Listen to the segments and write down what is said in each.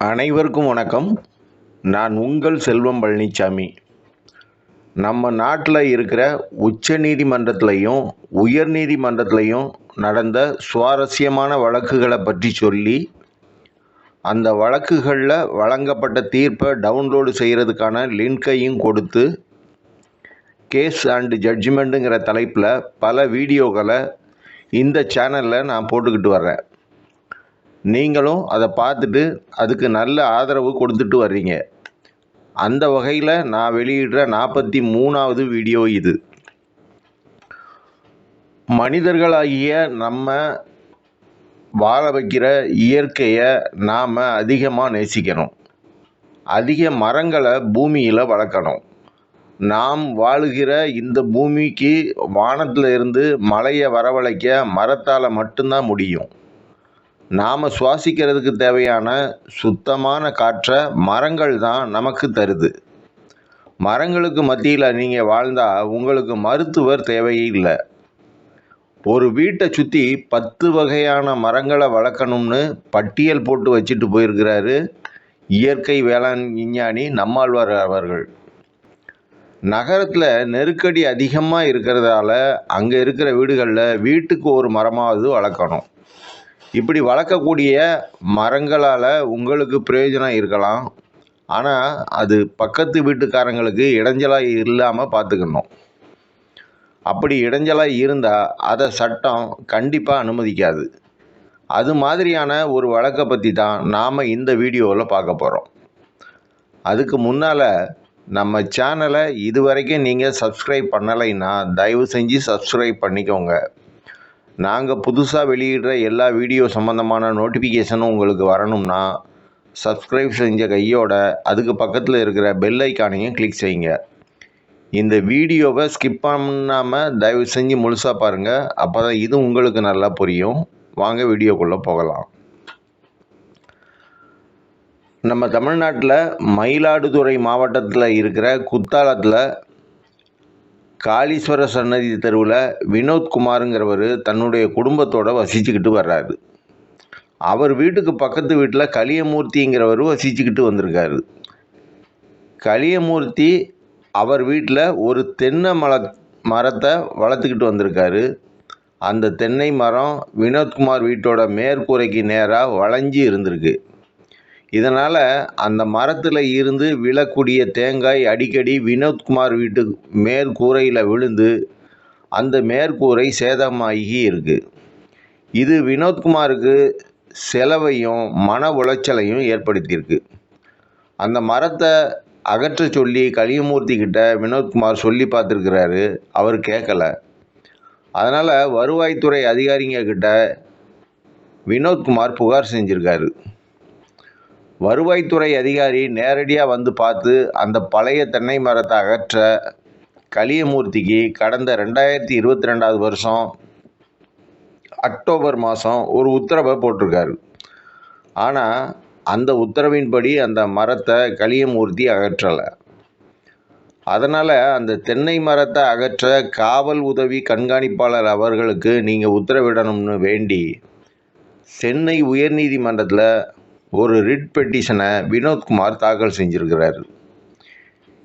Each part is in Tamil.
அனைவருக்கும் வணக்கம். நான் உங்கள் செல்வம் பழனிசாமி நம்ம நாட்டில் இருக்கிற உச்ச நீதிமன்றத்துலேயும் உயர் நீதிமன்றத்துலேயும் நடந்த சுவாரஸ்யமான வழக்குகளை பற்றி சொல்லி அந்த வழக்குகளில் வழங்கப்பட்ட தீர்ப்பை டவுன்லோடு செய்கிறதுக்கான லிங்கையும் கொடுத்து கேஸ் அண்டு ஜட்ஜ்மெண்ட்டுங்கிற தலைப்பில் பல வீடியோக்களை இந்த சேனலில் நான் போட்டுக்கிட்டு வர்றேன். நீங்களும் அதை பார்த்துட்டு அதுக்கு நல்ல ஆதரவு கொடுத்துட்டு வர்றீங்க. அந்த வகையில் நான் வெளியிடுற நாற்பத்தி மூணாவது வீடியோ இது. மனிதர்களாகிய நம்ம வாழ வைக்கிற இயற்கையை நாம் அதிகமாக நேசிக்கணும். அதிக மரங்களை பூமியில் வளர்க்கணும். நாம் வாழுகிற இந்த பூமிக்கு வானத்தில் இருந்து மழையை வரவழைக்க மரத்தால் மட்டும்தான் முடியும். நாம் சுவாசிக்கிறதுக்கு தேவையான சுத்தமான காற்றை மரங்கள் தான் நமக்கு தருது. மரங்களுக்கு மத்தியில் நீங்கள் வாழ்ந்தால் உங்களுக்கு மருத்துவர் தேவையே இல்லை. ஒரு வீட்டை சுற்றி பத்து வகையான மரங்களை வளர்க்கணும்னு பட்டியல் போட்டு வச்சுட்டு போயிருக்கிறாரு இயற்கை வேளாண் விஞ்ஞானி நம்மாழ்வார் அவர்கள். நகரத்தில் நெருக்கடி அதிகமாக இருக்கிறதால அங்கே இருக்கிற வீடுகளில் வீட்டுக்கு ஒரு மரமாவது வளர்க்கணும். இப்படி வளர்க்கக்கூடிய மரங்களால் உங்களுக்கு பிரயோஜனம் இருக்கலாம். ஆனால் அது பக்கத்து வீட்டுக்காரங்களுக்கு இடைஞ்சலாக இல்லாமல் பார்த்துக்கணும் அப்படி இடைஞ்சலாக இருந்தால் அதை சட்டம் கண்டிப்பாக அனுமதிக்காது. அது மாதிரியான ஒரு வழக்கை பற்றி தான் நாம் இந்த வீடியோவில் பார்க்க போகிறோம் அதுக்கு முன்னால் நம்ம சேனலை இது வரைக்கும் நீங்கள் சப்ஸ்கிரைப் பண்ணலைன்னா தயவு செஞ்சு சப்ஸ்கிரைப் பண்ணிக்கோங்க. நாங்கள் புதுசாக வெளியிடுற எல்லா வீடியோ சம்மந்தமான நோட்டிஃபிகேஷனும் உங்களுக்கு வரணும்னா சப்ஸ்கிரைப் செஞ்ச கையோட அதுக்கு பக்கத்தில் இருக்கிற பெல் ஐக்கானையும் கிளிக் செய்யுங்க. இந்த வீடியோவை ஸ்கிப் பண்ணாமல் தயவு செஞ்சு முழுசாக பாருங்கள் அப்போ தான் இது உங்களுக்கு நல்லா புரியும். வாங்க வீடியோக்குள்ளே போகலாம். நம்ம தமிழ்நாட்டில் மயிலாடுதுறை மாவட்டத்தில் இருக்கிற குத்தாலத்தில் காளீஸ்வர சன்னதி தெருவில் வினோத்குமாருங்கிறவர் தன்னுடைய குடும்பத்தோடு வசிச்சுக்கிட்டு வர்றாரு. அவர் வீட்டுக்கு பக்கத்து வீட்டில் களியமூர்த்திங்கிறவர் வசிச்சுக்கிட்டு வந்திருக்காரு. களியமூர்த்தி அவர் வீட்டில் ஒரு தென்னை மல மரத்தை வளர்த்துக்கிட்டு வந்திருக்காரு. அந்த தென்னை மரம் வினோத்குமார் வீட்டோட மேற்கூரைக்கு நேராக வளைஞ்சி இருந்திருக்கு. இதனால் அந்த மரத்தில் இருந்து விழக்கூடிய தேங்காய் அடிக்கடி வினோத்குமார் வீட்டு மேற்கூரையில் விழுந்து அந்த மேற்கூரை சேதமாகி இருக்குது இது வினோத்குமாருக்கு செலவையும் மன உளைச்சலையும் ஏற்படுத்தியிருக்கு. அந்த மரத்தை அகற்ற சொல்லி கலியமூர்த்தி கிட்ட வினோத்குமார் சொல்லி பார்த்துருக்கிறாரு. அவர் கேட்கல அதனால் வருவாய்த்துறை அதிகாரிங்க கிட்ட வினோத்குமார் புகார் செஞ்சுருக்காரு. வருவாய்த்துறை அதிகாரி நேரடியாக வந்து பார்த்து அந்த பழைய தென்னை மரத்தை அகற்ற கலியமூர்த்திக்கு கடந்த ரெண்டாயிரத்தி இருபத்தி ரெண்டாவது வருஷம் அக்டோபர் மாதம் ஒரு உத்தரவை போட்டிருக்காரு. ஆனால் அந்த உத்தரவின்படி அந்த மரத்தை கலியமூர்த்தி அகற்றலை. அதனால் அந்த தென்னை மரத்தை அகற்ற காவல் உதவி கண்காணிப்பாளர் அவர்களுக்கு நீங்கள் உத்தரவிடணும்னு வேண்டி சென்னை உயர்நீதிமன்றத்தில் ஒரு ரிட் பெட்டிஷனை வினோத்குமார் தாக்கல் செஞ்சுருக்கிறாரு.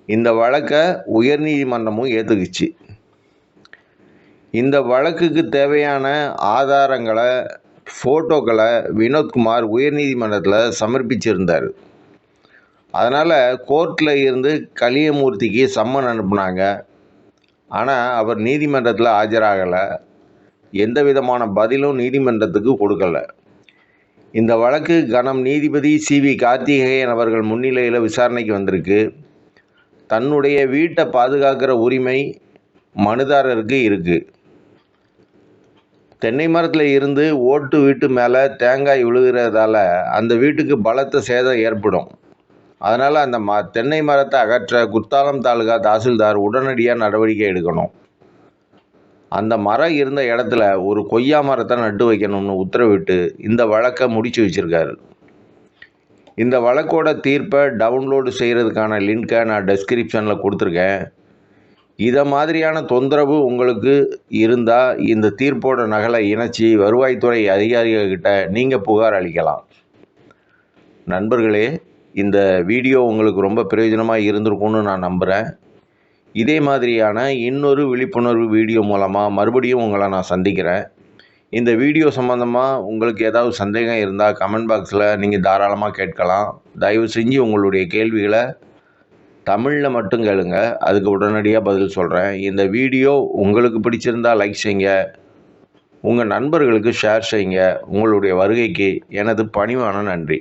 இந்த வழக்கை உயர்நீதிமன்றமும் ஏற்றுக்குச்சு இந்த வழக்குக்கு தேவையான ஆதாரங்களை ஃபோட்டோக்களை வினோத்குமார் உயர்நீதிமன்றத்தில் சமர்ப்பிச்சிருந்தார். அதனால் கோர்ட்டில் இருந்து கலியமூர்த்திக்கு சம்மன் அனுப்புனாங்க. ஆனால் அவர் நீதிமன்றத்தில் ஆஜராகலை. எந்த விதமான பதிலும் நீதிமன்றத்துக்கு கொடுக்கல. இந்த வழக்கு கணம் நீதிபதி சி வி கார்த்திகேயன் அவர்கள் முன்னிலையில் விசாரணைக்கு வந்திருக்கு. தன்னுடைய வீட்டை பாதுகாக்கிற உரிமை மனுதாரருக்கு இருக்குது தென்னை மரத்தில் இருந்து ஓட்டு வீட்டு மேலே தேங்காய் விழுகிறதால அந்த வீட்டுக்கு பலத்த சேதம் ஏற்படும். அதனால் அந்த ம தென்னை மரத்தை அகற்ற குத்தாலம் தாலுகா தாசில்தார் உடனடியாக நடவடிக்கை எடுக்கணும். அந்த மரம் இருந்த இடத்துல ஒரு கொய்யா மரத்தை நட்டு வைக்கணும்னு உத்தரவிட்டு இந்த வழக்கை முடித்து வச்சுருக்காரு. இந்த வழக்கோட தீர்ப்பை டவுன்லோடு செய்கிறதுக்கான லிங்க்கை நான் டெஸ்கிரிப்ஷனில் கொடுத்துருக்கேன். இதை மாதிரியான தொந்தரவு உங்களுக்கு இருந்தால் இந்த தீர்ப்போட நகலை இணைச்சி வருவாய்த்துறை அதிகாரிகள்கிட்ட நீங்கள் புகார் அளிக்கலாம். நண்பர்களே இந்த வீடியோ உங்களுக்கு ரொம்ப பிரயோஜனமாக இருந்திருக்கும்னு நான் நம்புகிறேன் இதே மாதிரியான இன்னொரு விழிப்புணர்வு வீடியோ மூலமாக மறுபடியும் உங்களை நான் சந்திக்கிறேன். இந்த வீடியோ சம்மந்தமாக உங்களுக்கு ஏதாவது சந்தேகம் இருந்தால் கமெண்ட் பாக்ஸில் நீங்கள் தாராளமாக கேட்கலாம். தயவு செஞ்சு உங்களுடைய கேள்விகளை தமிழில் மட்டும் கேளுங்க. அதுக்கு உடனடியாக பதில் சொல்கிறேன் இந்த வீடியோ உங்களுக்கு பிடிச்சிருந்தா லைக் செய்யுங்க உங்கள் நண்பர்களுக்கு ஷேர் செய்யுங்க உங்களுடைய வருகைக்கு எனது பணிவான நன்றி.